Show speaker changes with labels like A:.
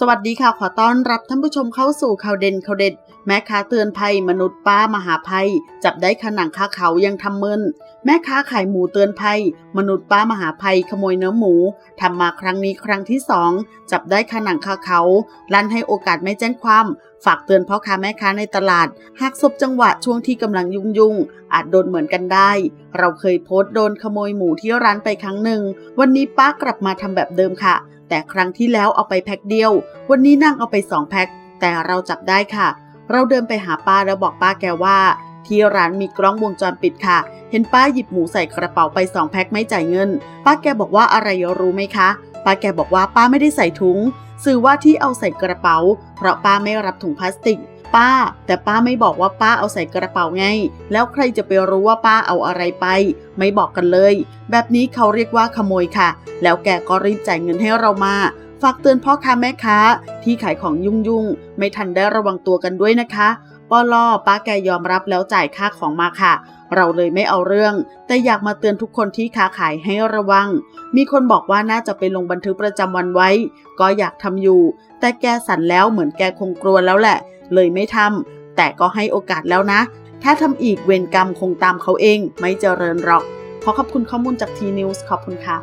A: สวัสดีค่ะ ขอต้อนรับท่านผู้ชมเข้าสู่ข่าวเด่นข่าวเด็ด แม่ค้าเตือนภัย มนุษย์ป้ามหาภัย จับได้ขนังคาเขายังทำเมินแม่ค้าขายหมูเตือนภัย มนุษย์ป้ามหาภัย ขโมยเนื้อหมูทำมาครั้งนี้ครั้งที่สองจับได้ขนังคาเขาลั่นให้โอกาสไม่แจ้งความ ฝากเตือนพ่อค้าแม่ค้าในตลาด หากสบจังหวะช่วงที่กำลังยุ่งยุ่งๆอาจโดนเหมือนกันได้ เราเคยโพสต์โดนขโมยหมูที่ร้านไปครั้งหนึ่งวันนี้ป้ากลับมาทำแบบเดิมค่ะ แต่ครั้งที่แล้วเอาไปแพ็คเดียว วันนี้นั่งเอาไปสองแพ็ค แต่เราจับได้ค่ะ เราเดินไปหาป้าแล้วบอกป้าแกว่า ที่ร้านมีกล้องวงจรปิดค่ะ เห็นป้าหยิบหมูใส่กระเป๋าไปสองแพ็คไม่จ่ายเงิน ป้าแกบอกว่าอะไรรู้ไหมคะ ป้าแกบอกว่าป้าไม่ได้ใส่ถุง สื่อว่าที่เอาใส่กระเป๋า เพราะป้าไม่รับถุงพลาสติก ป้า แต่ป้าไม่บอกว่าป้าเอาใส่กระเป๋าไง แล้วใครจะไปรู้ว่าป้าเอาอะไรไป ไม่บอกกันเลย แบบนี้เขาเรียกว่าขโมยค่ะ แล้วแกก็รีบจ่ายเงินให้เรามา ฝากเตือนพ่อค้าแม่ค้า ที่ขายของยุ่งๆ ไม่ทันได้ระวังตัวกันด้วยนะคะ ปอลอป้าแกยอมรับแล้วจ่ายค่าของมาค่ะ เราเลยไม่เอาเรื่อง แต่อยากมาเตือนทุกคนที่ค้าขายให้ระวัง มีคนบอกว่าน่าจะไปลงบันทึกประจำวันไว้ ก็อยากทำอยู่ แต่แกสั่นแล้วเหมือนแกคงกลัวแล้วแหละ เลยไม่ทำแต่ก็ให้โอกาสแล้วนะ ถ้าทำอีกเวรกรรมคงตามเขาเอง ไม่เจริญหรอก ขอขอบคุณข้อมูลจากทีนิวส์ขอบคุณค่ะ